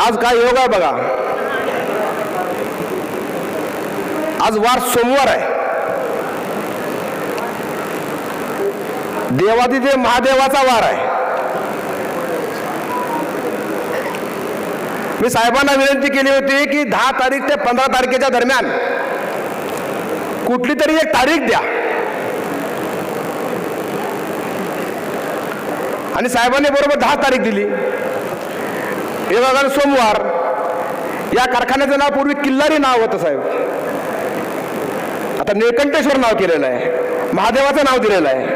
आज काय योग आहे बघा. आज वार सोमवार आहे. देवादिदेव महादेवाचा वार आहे. मी साहेबांना विनंती केली होती की दहा तारीख ते पंधरा तारखेच्या दरम्यान कुठली तरी एक तारीख द्या. आणि साहेबांनी बरोबर दहा तारीख दिली. एक हजार सोमवार. या कारखान्याचं नाव पूर्वी किल्लारी नाव होतं साहेब. आता निळकंठेश्वर नाव केलेलं आहे. महादेवाचं नाव दिलेलं आहे.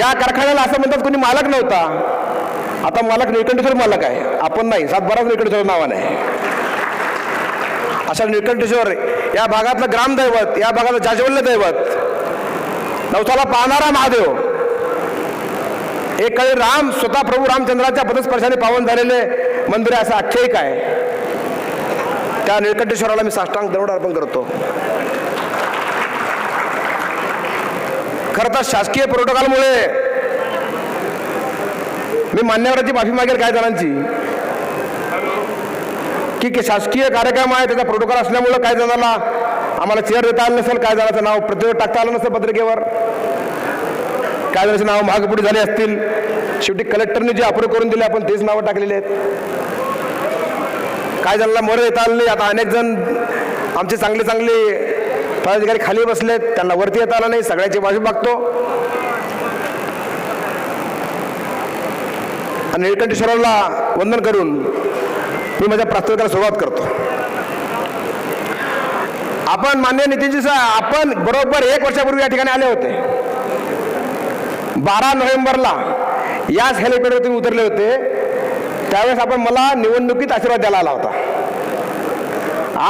या कारखान्याला असं म्हणतात कोणी मालक नव्हता. आता मालक निळकंठेश्वर मालक आहे. आपण नाही सातबाराच निळकंठेश्वर नावाने आहे. अशा निळकंठेश्वर या भागातलं ग्रामदैवत या भागातलं जाजवल्य दैवत नवसाला पाहणारा महादेव एक काळी राम स्वतः प्रभू रामचंद्राच्या पदस्पर्शाने पावन झालेले मंदिर आहे असं आख्यायिक आहे. त्या निळकंठेश्वराला मी साष्टांग दरोड अर्पण करतो. खरं तर शासकीय प्रोटोकॉलमुळे मी मान्यवराची माफी मागेल काही जणांची? की की शासकीय कार्यक्रम आहे त्याचा प्रोटोकॉल असल्यामुळं काय जणांना आम्हाला चेअर देता आलं नसेल काय जणांचं नाव प्रतिरोध टाकता आलं नसेल पत्रिकेवर? काय जणांची नावं महागपुढे झाले असतील. शेवटी कलेक्टरने जे अप्रूव्ह करून दिले आपण तेच नावं टाकलेली आहेत. काय जणांना मोरे येता आलं नाही आता अनेक जण आमचे चांगले चांगले पदाधिकारी खाली बसलेत त्यांना वरती येता आला नाही सगळ्याची बाजू बघतो आणि निळकंठेश्वराला वंदन करून मी माझ्या प्रास्ताविकाला सुरुवात करतो. आपण मान्य नितीनजी साहेब आपण बरोबर एक वर्षापूर्वी या ठिकाणी आले होते. बारा नोव्हेंबरला याच हेलिपॅडवर तुम्ही उतरले होते. त्यावेळेस आपण मला निवडणुकीत आशीर्वाद द्यायला आला होता.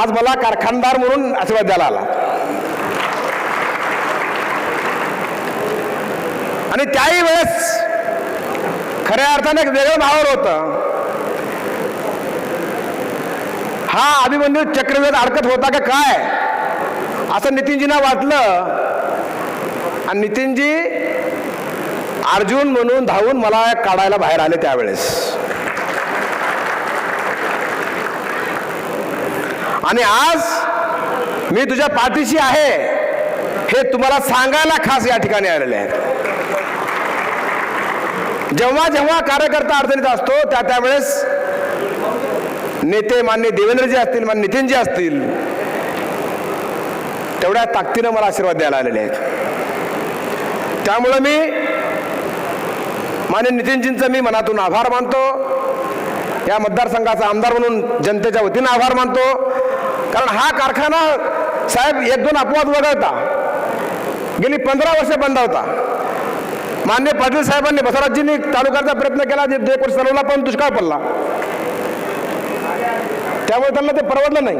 आज मला कारखानदार म्हणून आशीर्वाद द्यायला आला. आणि त्याही वेळेस खऱ्या अर्थाने एक वेगळं भावर होतं. हा अभिमन्यू चक्रव्यूहात अडकत होता का काय? असं नितीनजींना वाटलं. आणि नितीनजी अर्जुन म्हणून धावून मला काढायला बाहेर आले त्यावेळेस. आणि आज मी तुझ्या पाठीशी आहे हे तुम्हाला सांगायला खास या ठिकाणी आलेले आहेत जेव्हा जेव्हा कार्यकर्ता अडचणीत असतो त्या त्यावेळेस नेते मान्य देवेंद्रजी असतील मान्य नितीनजी असतील तेवढ्या ताकदीनं मला आशीर्वाद द्यायला आलेले आहेत. त्यामुळं मी मान्य नितीनजींचं मी मनातून आभार मानतो. या मतदारसंघाचा आमदार म्हणून जनतेच्या वतीनं आभार मानतो. कारण हा कारखाना साहेब एक दोन अपवाद वगळता. गेली पंधरा वर्ष बंद होता. मान्य पाटील साहेबांनी बसवराजजींनी तालुक्याचा प्रयत्न केला जे एक वर्ष चालवला पण दुष्काळ पडला. त्यामुळे त्यांना ते परवडलं नाही.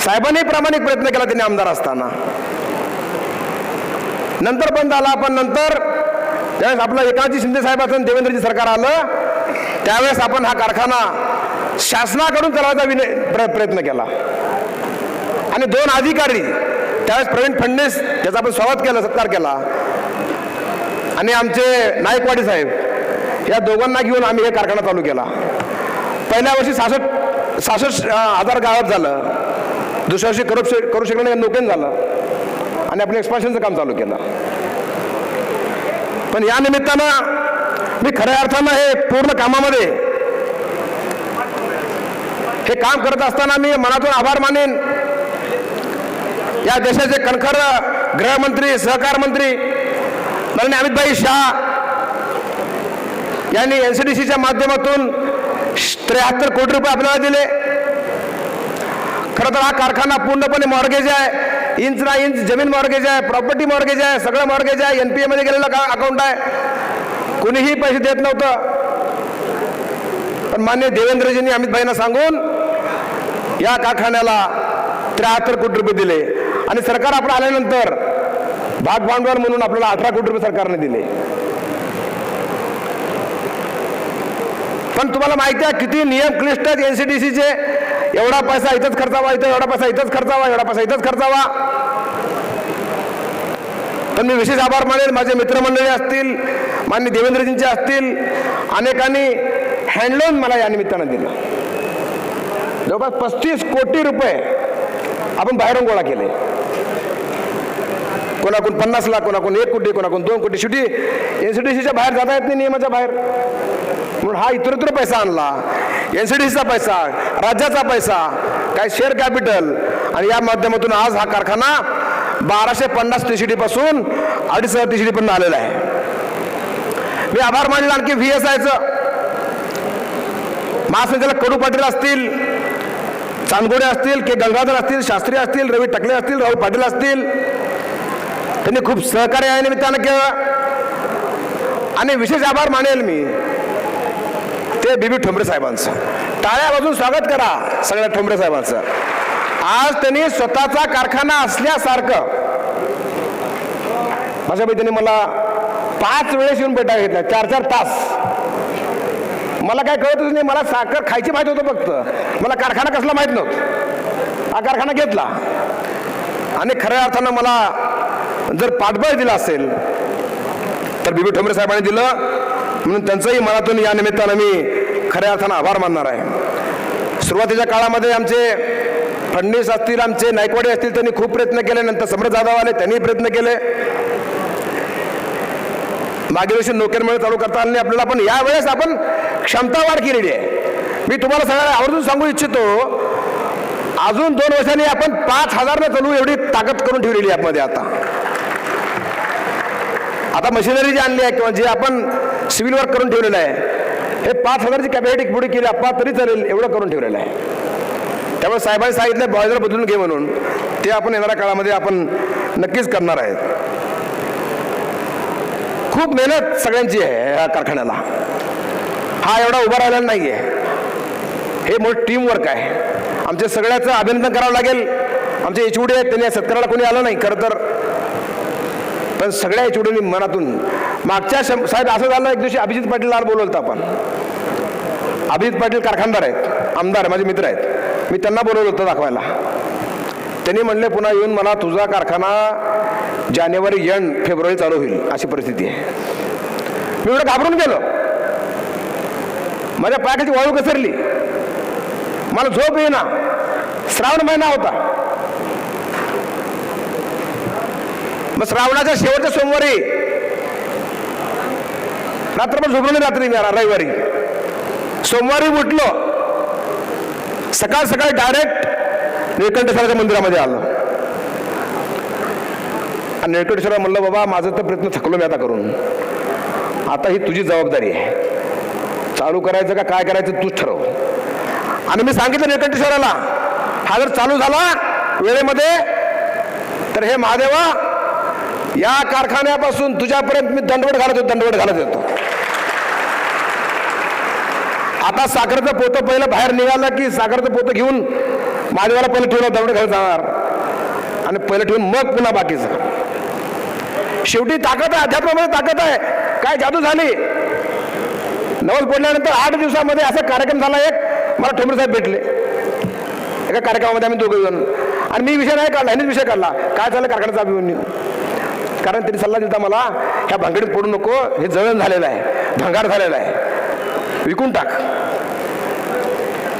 साहेबांनी प्रामाणिक प्रयत्न केला त्यांनी आमदार असताना. नंतर बंद आला पण नंतर ज्यावेळेस आपलं एकाजी शिंदे साहेबाचं देवेंद्रजी सरकार आलं त्यावेळेस आपण हा कारखाना शासनाकडून चालवायचा विनय प्र- प्रयत्न केला. आणि दोन अधिकारी त्यावेळेस प्रवीण फडणवीस त्याचा आपण स्वागत केलं सत्कार केला. आणि आमचे नायकवाडी साहेब या दोघांना घेऊन आम्ही हे कारखाना चालू केला. पहिल्या वर्षी सासष्ट सासष्ट हजार गावात झालं. दुसऱ्या वर्षी करू शक करू शकलं नाही नोकेन झालं. आणि आपण एक्सपान्शनचं काम चालू केलं. पण या निमित्तानं मी खऱ्या अर्थानं हे पूर्ण कामामध्ये हे काम करत असताना मी मनातून आभार मानेन. या देशाचे कणखर गृहमंत्री सहकार मंत्री माननीय अमितभाई शाह यांनी एन सी डी सीच्या माध्यमातून त्र्याहत्तर कोटी रुपये आपल्याला दिले. खरं तर हा कारखाना पूर्णपणे मॉर्गेज आहे. इंच ना इंच जमीन मॉर्गेज आहे प्रॉपर्टी मॉर्गेज आहे सगळं मॉर्गेज आहे एन पी एमध्ये गेलेलं अकाउंट आहे. कुणीही पैसे देत नव्हतं. पण मान्य देवेंद्रजींनी अमितभाईंना सांगून या कारखान्याला त्र्याहत्तर कोटी रुपये दिले. आणि सरकार आपलं आल्यानंतर भाग भांडवल म्हणून आपल्याला अठरा कोटी रुपये सरकारने दिले. पण तुम्हाला माहिती आहे किती नियम क्लिष्ट आहेत एनसीडीसीचे एवढा पैसा इथंच खर्चावा इथं एवढा पैसा इथंच खर्चावा एवढा पैसा इथंच खर्चावा. पण मी विशेष आभार मानेल माझे मित्रमंडळी असतील मान्य देवेंद्रजींचे असतील अनेकांनी हँडलोन मला या निमित्तानं दिलं. जवळपास पस्तीस कोटी रुपये आपण बाहेरून गोळा केले. कोणाकडून पन्नास लाख कोणाकडून एक कोटी कोणाकडून दोन कोटी. शेवटी एनसीडीसीच्या बाहेर जाता येत नाही नियमाच्या बाहेर. म्हणून हा इतर इतर पैसा आणला. एनसीडीसीचा पैसा राज्याचा पैसा काय शेअर कॅपिटल आणि या माध्यमातून आज हा कारखाना बाराशे पन्नास टीसीडी पासून अडीच हजार टीसीडी पर्यंत आलेला आहे. मी आभार मानला आणखी व्ही एस आयचं महासंचालक कडू पाटील असतील चांदगोडे असतील के गंगाधर असतील शास्त्री असतील रवी टकले असतील राहुल पाटील असतील. त्यांनी खूप सहकार्य या निमित्तानं केलं. आणि विशेष आभार मानेल मी. बीबी ठोंबरे साहेबांचं. टाळ्या वाजून स्वागत करा सगळ्या ठोंबरे साहेबांचं. आज त्यांनी स्वतःचा कारखाना असल्यासारखं माझ्या त्यांनी मला पाच वेळेस येऊन भेटा घेतल्या चार चार तास. मला काय कळतच नाही मला साखर खायची माहीत होतं फक्त. मला कारखाना कसला माहीत नव्हतं. हा कारखाना घेतला. आणि खऱ्या अर्थानं मला जर पाठबळ दिलं असेल तर बीबी ठोंबरे साहेबांनी दिलं. म्हणून त्यांचंही मनातून या निमित्तानं मी खऱ्या अर्थानं आभार मानणार आहे. सुरुवातीच्या काळामध्ये आमचे फडणवीस असतील आमचे नायकवाडे असतील त्यांनी खूप प्रयत्न केले. नंतर सम्राट जाधव आले त्यांनी प्रयत्न केले. मागील वर्षी नोकरमेळे चालू करता आले. आपल्याला पण यावेळेस आपण क्षमता वाढ केलेली आहे. मी तुम्हाला सगळ्यांना आवर्जून सांगू इच्छितो अजून दोन वर्षांनी आपण पाच हजारनं चालू एवढी ताकद करून ठेवलेली आहे मध्ये आता. आता मशिनरी जी आणली आहे किंवा जे आपण सिव्हिल वर्क करून ठेवलेलं आहे हे पाच हजारची कॅपॅसिटी पुढे केली अप्पा तरी चालेल एवढं करून ठेवलेलं आहे. त्यामुळे साहेबांनी सांगितलं बॉयलर बदलून घे म्हणून. ते आपण येणाऱ्या काळामध्ये आपण नक्कीच करणार आहेत. खूप मेहनत सगळ्यांची आहे या कारखान्याला. हा एवढा उभा राहिलेला नाही आहे हे मोठं टीमवर्क आहे. आमच्या सगळ्याचं अभिनंदन करावं लागेल. आमचे एच आहेत त्यांनी सत्काराला कोणी आलं नाही खरं तर. पण सगळ्या एच मनातून मागच्या शं- साहेब असं झालं एक दिवशी अभिजित पाटीलला बोलवलं होतं आपण. अभिजित पाटील कारखानदार आहेत आमदार माझे मित्र आहेत. मी त्यांना बोलवलं होतं दाखवायला. त्यांनी म्हणले पुन्हा येऊन मला तुझा कारखाना जानेवारी एंड फेब्रुवारी चालू होईल अशी परिस्थिती आहे. मी एवढं घाबरून गेलो. माझ्या पायाखाची वाळू घसरली. मला झोप येईना. श्रावण महिना होता. मग श्रावणाच्या शेवटच्या सोमवारी रात्रभर झोपलो नाही रात्री मी रविवारी. सोमवारी उठलो. सकाळ सकाळी डायरेक्ट निळकंठेश्वराच्या मंदिरामध्ये आलो. आणि निळकंठेश्वरा म्हणलं बाबा माझं तर प्रयत्न थकलो मी आता करून. आता ही तुझी जबाबदारी आहे. चालू करायचं का काय करायचं तूच ठरव. आणि मी सांगितलं निळकंठेश्वराला हा जर चालू झाला वेळेमध्ये तर हे महादेवा या कारखान्यापासून तुझ्यापर्यंत मी दंडवट घालत होतो दंडवट घालत होतो. आता साखरेचं पोतं पहिलं बाहेर निघालं की साखरेचं पोतं घेऊन माझ्याला पहिलं ठेवलं दंडवट घालत जाणार. आणि पहिलं ठेवून मग पुन्हा बाकीचं. शेवटी ताकद आहे अध्यात्मामध्ये ताकद आहे. काय जादू झाली? नवल पडल्यानंतर आठ दिवसामध्ये असा कार्यक्रम झाला एक मला ठोंबरे साहेब भेटले. एका कार्यक्रमामध्ये आम्ही दोघं जण आणि मी विषय नाही काढला ह्यानेच विषय काढला. काय झालं? कारखान्याचा अभिमन्यू कारण त्यांनी सल्ला दिला मला ह्या भांगडीत पडू नको हे जळण झालेलं आहे भंगार झालेलं आहे. विकून टाक.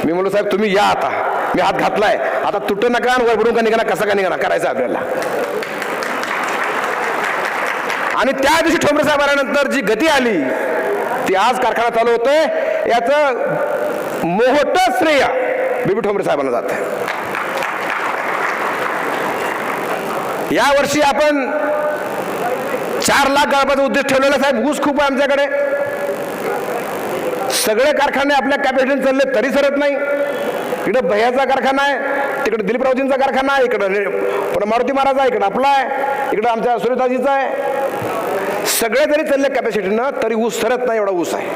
मी म्हणलो साहेब तुम्ही या आता. मी हात घातलाय. आता तुट नका आणि वर का निघा कसा का निघा करायचं आपल्याला. आणि त्या दिवशी ठोंबरे साहेब आल्यानंतर जी गती आली ती आज कारखाना चालू होतोय. याचं मोहट श्रेय बीबी ठोंबरे साहेबांना जात या वर्षी आपण चार लाख गळपाचा उद्देश ठेवलेला साहेब ऊस खूप आहे आमच्याकडे. सगळे कारखाने आपल्या कॅपॅसिटीने चालले तरी सरत नाही. इकडं भैयाचा कारखाना आहे तिकडे दिलीपरावजींचा कारखाना आहे इकडं पुन्हा मारुती महाराज आहे इकडं आपला आहे इकडं आमच्या सुरेताजीचा आहे. सगळे जरी चालले कॅपॅसिटीनं तरी ऊस सरत नाही एवढा ऊस आहे.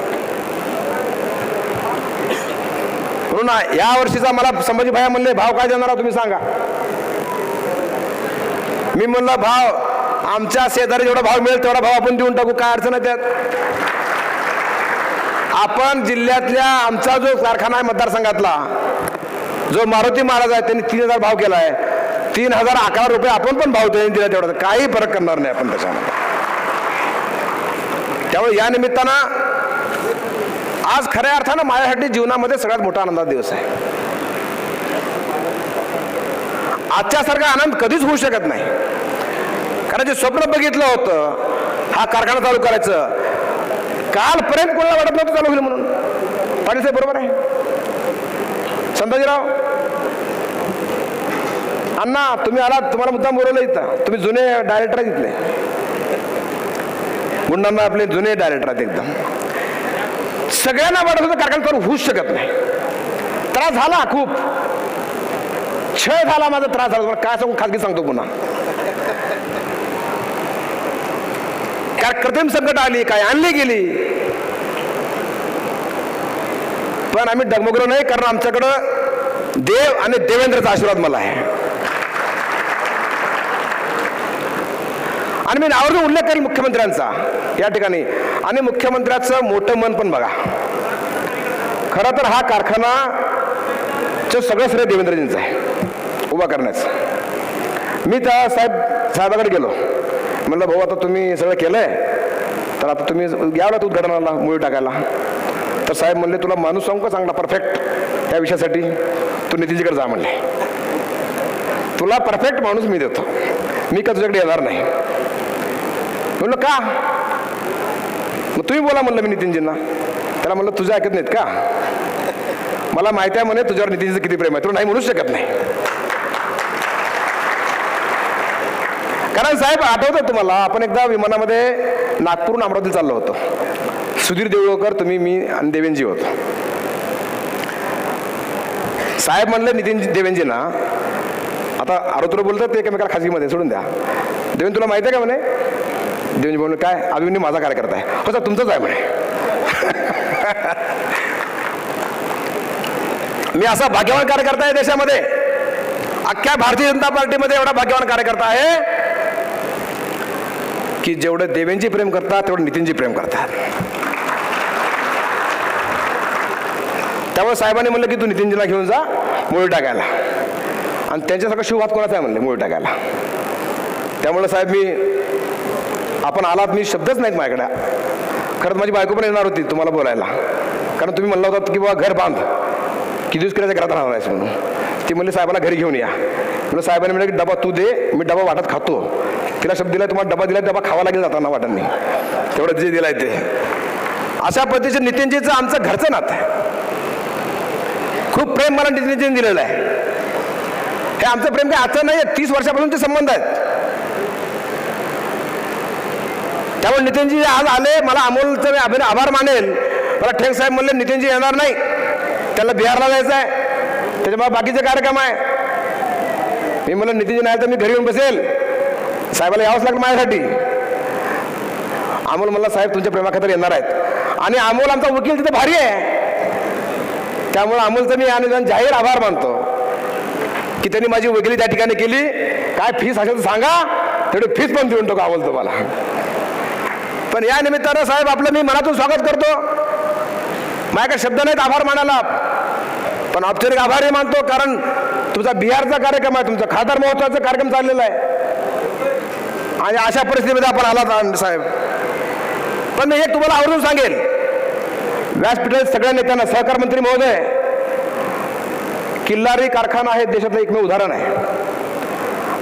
म्हणून या वर्षीचा मला संभाजी भाया म्हणले भाव काय देणार तुम्ही सांगा. मी म्हणलं भाव आमच्या शेजारी जेवढा भाव मिळेल तेवढा भाव आपण देऊन टाकू काय अडचण आहे त्यात. आपण जिल्ह्यातल्या आमचा जो कारखाना आहे मतदारसंघातला जो मारुती महाराज आहे त्यांनी तीन हजार भाव केला आहे तीन हजार अकरा रुपये आपण पण भाव त्यांनी दिला तेवढा. काही फरक करणार नाही आपण त्याच्यामध्ये. त्यामुळे या निमित्तानं आज खऱ्या अर्थानं माझ्यासाठी जीवनामध्ये सगळ्यात मोठा आनंदाचा दिवस आहे. आजच्यासारखा आनंद कधीच होऊ शकत नाही. कारण जे स्वप्न बघितलं होतं हा कारखाना चालू करायचं कालपर्यंत कोणाला वाटत नव्हतं चालू होईल म्हणून. पाटीलसाहेब बरोबर आहे? संताजीराव अण्णा तुम्ही आलात तुम्हाला मुद्दाम बोलवलं इथं. तुम्ही जुने डायरेक्टर आहेत इथले. गुंडांना आपले जुने डायरेक्टर आहेत एकदम. सगळ्यांना वाटत होतं कारखाना चालू होऊच शकत नाही. त्रास झाला खूप. क्षय झाला माझा त्रास झाला. तुम्हाला काय सांगू? खाजगी सांगतो पुन्हा. काय कृत्रिम संकट आली काय आणली गेली? पण आम्ही डगमगलो नाही कारण आमच्याकडं देव आणि देवेंद्रचा आशीर्वाद मला आहे. आणि मी आवर्जून उल्लेख करेल मुख्यमंत्र्यांचा या ठिकाणी. आणि मुख्यमंत्र्याचं मोठं मन पण बघा. खरं तर हा कारखाना सगळं श्रेय देवेंद्रजींचं आहे उभा करण्याचं. मी त्या साहेब साहेबाकडे गेलो. म्हणलं भाऊ आता तुम्ही सगळं केलंय तर आता तुम्ही यावं तू उद्घाटनाला मुळी टाकायला. तर साहेब म्हणले तुला माणूस सांगू का चांगला परफेक्ट या विषयासाठी तू नितीजीकडे जा म्हणले. तुला परफेक्ट माणूस मी देतो. मी का तुझ्याकडे येणार नाही? म्हणलं का? मग तुम्ही बोला म्हणलं मी नितीनजींना. त्याला म्हणलं तुझं ऐकत नाहीत का? मला माहिती आहे म्हणे तुझ्यावर नितीनजीचं किती प्रेम आहे. तुला नाही म्हणूच शकत नाही. कारण साहेब आठवतं तुम्हाला आपण एकदा विमानामध्ये नागपूरहून अमरावती चाललो होतो. सुधीर देऊळकर तुम्ही मी आणि देवेंजी होतो. साहेब म्हणले नितीन देवेंजींना आता आरोत्र बोलतात ते एकमेकाला खाजगीमध्ये सोडून द्या. देवेंद तुला माहिती आहे का म्हणे? देवेंजी म्हणून काय अभिमन्यू माझा कार्यकर्ता आहे. हो सर तुमचंच आहे म्हणे. मी असा भाग्यवान कार्यकर्ता आहे देशामध्ये. अख्ख्या भारतीय जनता पार्टीमध्ये एवढा भाग्यवान कार्यकर्ता आहे. की जेवढं देवेंची प्रेम करतात तेवढं नितीनजी प्रेम करतात. त्यामुळे साहेबांनी म्हणलं की तू नितीनजीला घेऊन जा मुळी टाकायला. आणि त्यांच्यासारखा शिवहात कोणाचा आहे म्हणले मुळी टाकायला. त्यामुळे साहेब मी आपण आलात मी शब्दच नाहीत माझ्याकडे. खरंच माझी बायको पण येणार होती तुम्हाला बोलायला. कारण तुम्ही म्हणला होतात की बाबा घर बांध. किती दिवस करायचं घरात राहणार आहेस म्हणून. ती म्हणली साहेबाला घरी घेऊन या. म्हणून साहेबांनी म्हणलं की डबा तू दे मी डबा वाटत खातो. तिला शब्द दिला तुम्हाला डबा दिला डबा खावा लागेल जाताना वाटांनी तेवढं जे दिलाय ते. अशा पद्धतीचं नितीनजीचं आमचं घरचं नातं आहे. खूप प्रेम मला नितीनजीने दिलेलं आहे. हे आमचं प्रेम काही आता नाही तीस वर्षापासून ते संबंध आहेत. त्यामुळे नितीनजी आज आले मला अमोलचं मी अभिनय आभार मानेल. मला ठेंग साहेब म्हणले नितीनजी येणार नाही. त्याला बिहारला जायचं आहे त्याच्यामुळे बाकीचे कार्यक्रम आहे. मी म्हणलं नितीनजी नाही तर मी घरी येऊन बसेल. साहेबाला यावंच लागलं माझ्यासाठी. अमोल म्हणला साहेब तुमच्या प्रेमाखातर येणार आहेत. आणि अमोल आमचा वकील तिथे भारी आहे. त्यामुळे अमोलचं मी आणि जाहीर आभार मानतो. की त्यांनी माझी वकिली त्या ठिकाणी केली. काय फीस असेल तर सांगा. तेवढी फीस पण देऊन टाकू अमोल तुम्हाला. पण या निमित्तानं साहेब आपलं मी मनातून स्वागत करतो. माझ्याकडे शब्द नाहीत आभार मानायला. पण औपचारिक आभारही मानतो कारण तुमचा बिहारचा कार्यक्रम आहे तुमचा खासदार महोत्सवाचा कार्यक्रम चाललेला आहे. आणि अशा परिस्थितीमध्ये आपण आलात साहेब. पण मी एक तुम्हाला आवडून सांगेल व्यासपीठात सगळ्या नेत्यांना सहकार मंत्री महोदय किल्लारी कारखाना हे देशातलं एकमेव उदाहरण आहे.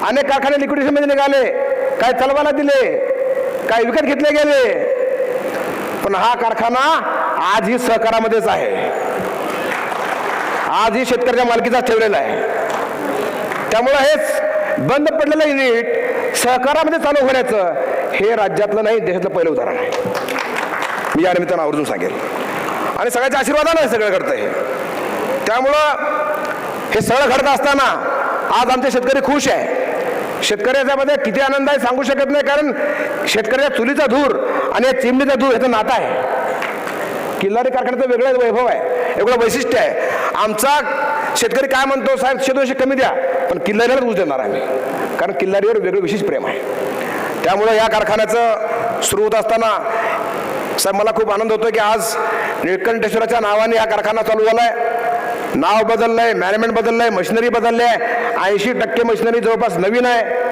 अनेक कारखाने लिक्विडेशनमध्ये निघाले काय चलवायला दिले काय विकत घेतले गेले पण हा कारखाना आजही सहकारामध्येच आहे. आजही शेतकऱ्याच्या मालकीचा ठेवलेला आहे. त्यामुळं हेच बंद पडलेलं युनिट सहकारामध्ये चालू होण्याचं हे राज्यातलं नाही देशातलं पहिलं उदाहरण आहे. मी या निमित्तानं आवर्जून सांगेल. आणि सगळ्याच्या आशीर्वादानं हे सगळं घडतं हे त्यामुळं हे सगळं घडत असताना आज आमचे शेतकरी खुश आहे. शेतकऱ्याच्यामध्ये किती आनंद आहे सांगू शकत नाही कारण शेतकऱ्याच्या चुलीचा धूर आणि या चिमणीचा धूर ह्याचं नातं आहे. किल्लारी कारखान्याचं वेगळं वैभव आहे. एवढं वैशिष्ट्य आहे. आमचा शेतकरी काय म्हणतो साहेब शेतोशी कमी द्या पण किल्लारीलाच ऊस देणार आम्ही कारण किल्लारीवर वेगळं विशेष प्रेम आहे. त्यामुळं या कारखान्याचं सुरू होत असताना साहेब मला खूप आनंद होतो की आज निळकंठेश्वराच्या नावाने हा कारखाना चालू झालाय. नाव बदललंय मॅनेजमेंट बदललंय मशिनरी बदलली आहे ऐंशी टक्के मशिनरी जवळपास नवीन आहे.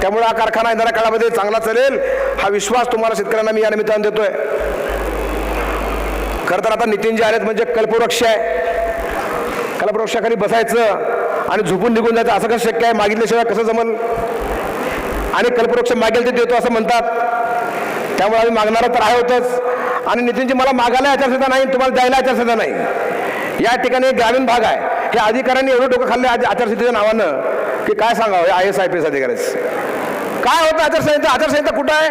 त्यामुळे हा कारखाना येणाऱ्या काळामध्ये चांगला चालेल हा विश्वास तुम्हाला शेतकऱ्यांना मी या निमित्तानं देतोय. खरं तर आता नितीनजी आलेत म्हणजे कल्पवृक्ष आहे. कल्पवृक्षाखाली बसायचं आणि झोपून निघून जायचं असं कसं शक्य आहे? मागितल्याशिवाय कसं जमल? आणि कल्पवृक्ष मागेल ते देतो असं म्हणतात. त्यामुळे आम्ही मागणारं तर आहे होतच. आणि नितीनजी मला मागायला आचारसंहिता नाही तुम्हाला द्यायला आचारसंहिता नाही. या ठिकाणी ग्रामीण भाग आहे. हे अधिकाऱ्यांनी एवढं डोकं खाल्ले आचारसंहितेच्या नावानं की काय सांगावं? I S I P S अधिकाऱ्याच काय होतं आचारसंहिता? आचारसंहिता कुठं आहे?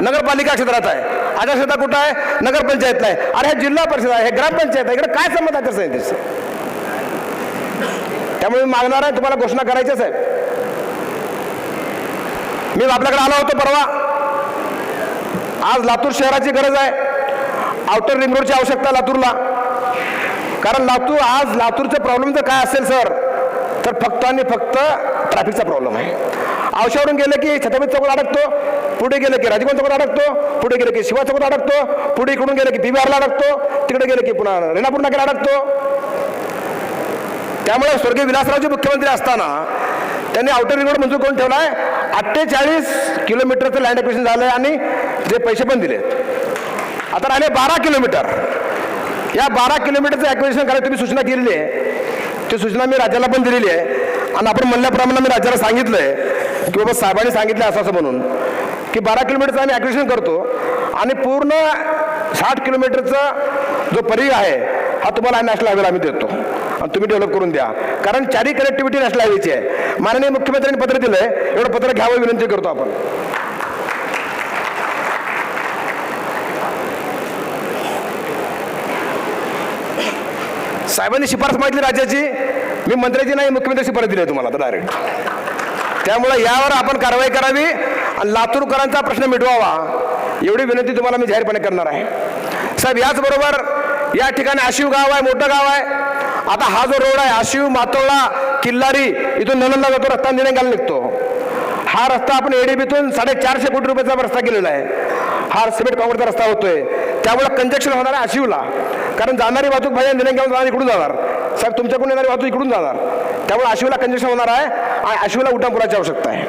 नगरपालिका क्षेत्रात आहे. आचारसंहिता कुठं आहे? नगरपंचायतला आहे. अरे हे जिल्हा परिषद आहे हे ग्रामपंचायत आहे. इकडे काय संबंध आचारसंहितेचं? त्यामुळे मी मागणार आहे तुम्हाला घोषणा करायचीच आहे. मी आपल्याकडे आलो होतो परवा. आज लातूर शहराची गरज आहे. आउटर रिंग रोडची आवश्यकता लातूरला. कारण लातूर आज लातूरचं प्रॉब्लेम जर काय असेल सर तर फक्त आणि फक्त ट्रॅफिकचा प्रॉब्लेम आहे. औषधावरून गेलं की छत्रपती चौकात अडकतो पुढे गेलं की राजगोंद चौकात अडकतो पुढे गेले की शिवा चौकात अडकतो पुढे इकडून गेलं की पीबीआरला अडकतो तिकडे गेलं की पुन्हा रेणापूर नाक्याला अडकतो. त्यामुळे स्वर्गीय विलासरावचे मुख्यमंत्री असताना त्यांनी आउटर रिंग रोड मंजूर करून ठेवला आहे अठ्ठेचाळीस किलोमीटरचं लँड एक्विशन झालं आहे आणि जे पैसे पण दिले आता राहिले बारा किलोमीटर. या बारा किलोमीटरचं ॲक्विशन करायला तुम्ही सूचना केलेली आहे. ती सूचना मी राज्याला पण दिलेली आहे. आणि आपण म्हणल्याप्रमाणे मी राज्याला सांगितलं आहे की बाबा साहेबांनी सांगितलं असं असं म्हणून की बारा किलोमीटरचं आम्ही ॲक्विशन करतो आणि पूर्ण साठ किलोमीटरचा जो पर्याय आहे हा तुम्हाला नॅशनल हायवेला आम्ही देतो. आणि तुम्ही डेव्हलप करून द्या. कारण चारी कनेक्टिव्हिटी नॅशनल हायवेची आहे. माननीय मुख्यमंत्र्यांनी पत्र दिलं आहे एवढं पत्र घ्यावं विनंती करतो आपण. साहेबांनी शिफारस मागितली राज्याची. मी मंत्र्याची नाही मुख्यमंत्री शिफारस दिली तुम्हाला आता डायरेक्ट त्यामुळे यावर आपण कारवाई करावी आणि लातूरकरांचा प्रश्न मिटवावा. एवढी विनंती तुम्हाला मी जाहीरपणे करणार आहे. साहेब याचबरोबर या ठिकाणी आशिव गाव आहे मोठं गाव आहे. आता हा जो रोड आहे आशिव मातोळा किल्लारी इथून नलंदा जातो रस्ता निरंगाला निघतो. हा रस्ता आपण एडीबीतून साडेचारशे कोटी रुपयाचा रस्ता केलेला आहे. हा सिमेंट काँग्रेसचा रस्ता होतोय. त्यामुळे कंजक्शन होणार आहे आशिवला. कारण जाणारी वाहतूक भाई निरंगावर जाणार इकडून जाणार. साहेब तुमच्याकडून येणारी वाहतूक इकडून जाणार. त्यामुळे आशिवला कंजक्शन होणार आहे आणि आशिवला उड्डाणपुराची आवश्यकता आहे.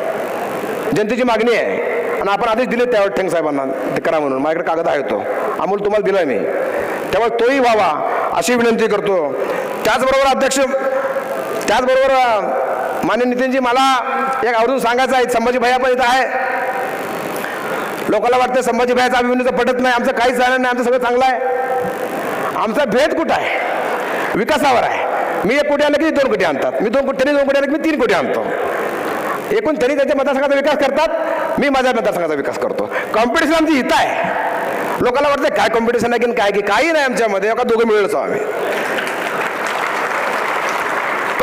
जनतेची मागणी आहे. आणि आपण आधीच दिले त्यावर ठेंग साहेबांना ते करा म्हणून. माझ्याकडे कागद आहे तो. अमोल तुम्हाला दिला मी. त्यामुळे तोही व्हावा अशी विनंती करतो. त्याचबरोबर अध्यक्ष त्याचबरोबर मान्य नितीनजी मला एक आवर्जून सांगायचं आहे संभाजी भैया पण इथं आहे. लोकांना वाटतं संभाजी भैयाचा अभिमन्यूचं पटत नाही आमचं काहीच झालं नाही आमचं सगळं चांगलं आहे. आमचा भेद कुठं आहे? विकासावर आहे. मी एक कोटी आणलं की दोन कोटी आणतात? मी दोन कोटी दोन कोटी आलं की मी तीन कोटी आणतो? एकूण त्यांनी त्यांच्या मतदारसंघाचा विकास करतात मी माझ्या मतदारसंघाचा विकास करतो. कॉम्पिटिशन आमची हित आहे. लोकांना वाटतं काय कॉम्पिटिशन आहे की काय की काही नाही आमच्यामध्ये एका दोघं मिळेलच आम्ही.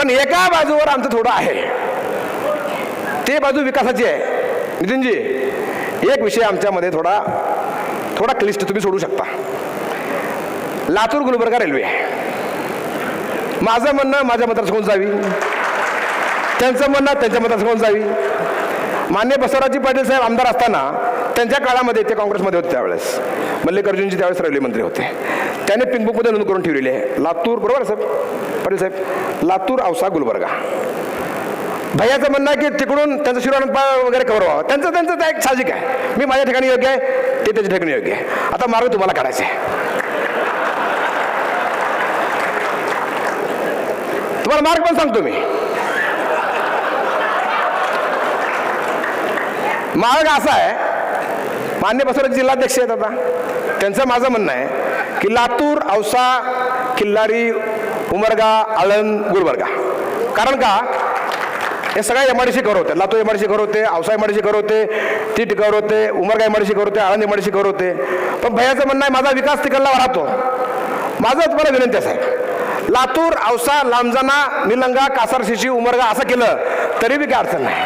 पण एका बाजूवर आमचं थोडं आहे. ते बाजू विकासाची आहे. नितीनजी एक विषय आमच्यामध्ये थोडा थोडा क्लिष्ट तुम्ही सोडू शकता. लातूर गुलबर्गा रेल्वे. माझं म्हणणं माझ्या मतदारसंघातून जावी. त्यांचं म्हणणं त्यांच्या मतदारसंघातून जावी. मान्य बसवराजी पाटील साहेब आमदार असताना त्यांच्या काळामध्ये ते काँग्रेसमध्ये होते त्यावेळेस. मल्लिकार्जुनजी त्यावेळेस रेल्वे मंत्री होते. त्याने पिंकबुकमध्ये नोंद करून ठेवलेली आहे. लातूर बरोबर साहेब? पाटील साहेब लातूर औसा गुलबर्गा. भैयाचं म्हणणं आहे की तिकडून त्यांचं शिरोणपा वगैरे कव्हर व्हावं. त्यांचं त्यांचं त्या एक साहजिक आहे. मी माझ्या ठिकाणी योग्य आहे ते त्याच्या ठिकाणी योग्य आहे. आता मार्ग तुम्हाला काढायचा आहे. तुम्हाला मार्ग पण सांगतो मी. मार्ग असा आहे मान्य बसवराज जिल्हाध्यक्ष आहेत आता. त्यांचं माझं म्हणणं आहे की लातूर औसा किल्लारी उमरगा आळंद गुलबर्गा. कारण का? हे सगळ्या एमआरडीसी घर होते. लातूर एमआरडीसी घर होते औसा एमआरडीसी घर होते तीट घर होते उमरगा एमआरडीसी आय होते आळंद एमआरडीसी आय होते. पण भयाचं म्हणणं आहे माझा विकास तिकडला राहतो माझं तुम्हाला विनंती आहे साहेब. लातूर औसा लांबजाना निलंगा कासार शिशी उमरगा असं केलं तरी बी काय अडचण नाही.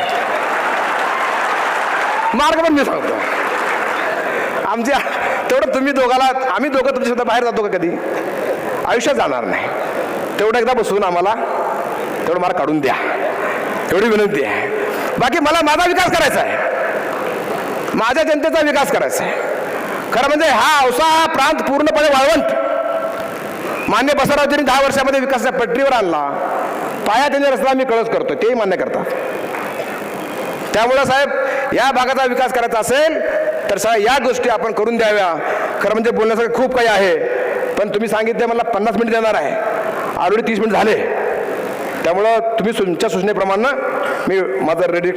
मार्ग पण मी सांगतो. आमच्या तेवढं तुम्ही दोघाला आम्ही दोघं तुमच्या सुद्धा बाहेर जातो का कधी? आयुष्यात जाणार नाही. तेवढं एकदा बसवून आम्हाला तेवढं मला काढून द्या. एवढी विनंती आहे. बाकी मला माझा विकास करायचा आहे. माझ्या जनतेचा विकास करायचा आहे. खरं म्हणजे हा औसा हा प्रांत पूर्णपणे वाळवंत मान्य बसवरावजींनी दहा वर्षामध्ये विकासाच्या पटरीवर आणला. पाया त्यांच्या रस्ता मी कळस करतो तेही मान्य करतात. त्यामुळं साहेब या भागाचा विकास करायचा असेल तर सर या गोष्टी आपण करून द्याव्या. खरं म्हणजे बोलण्यासारखं खूप काही आहे. पण तुम्ही सांगितले मला पन्नास मिनिट देणार आहे. ऑलरेडी तीस मिनिट झाले. त्यामुळं तुम्ही तुमच्या सूचनेप्रमाणे मी माझं रेडी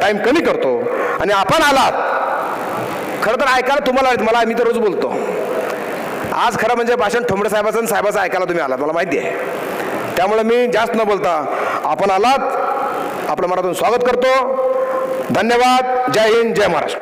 टाईम कमी करतो. आणि आपण आलात. खरं तर ऐकायला तुम्हाला मला मी तर रोज बोलतो. आज खरं म्हणजे भाषण ठोंबडे साहेबाचं आणि साहेबाचं ऐकायला तुम्ही आलात. मला माहिती आहे. त्यामुळे मी जास्त न बोलता आपण आलात. आपलं मनातून स्वागत करतो. धन्यवाद. जय हिंद. जय महाराष्ट्र.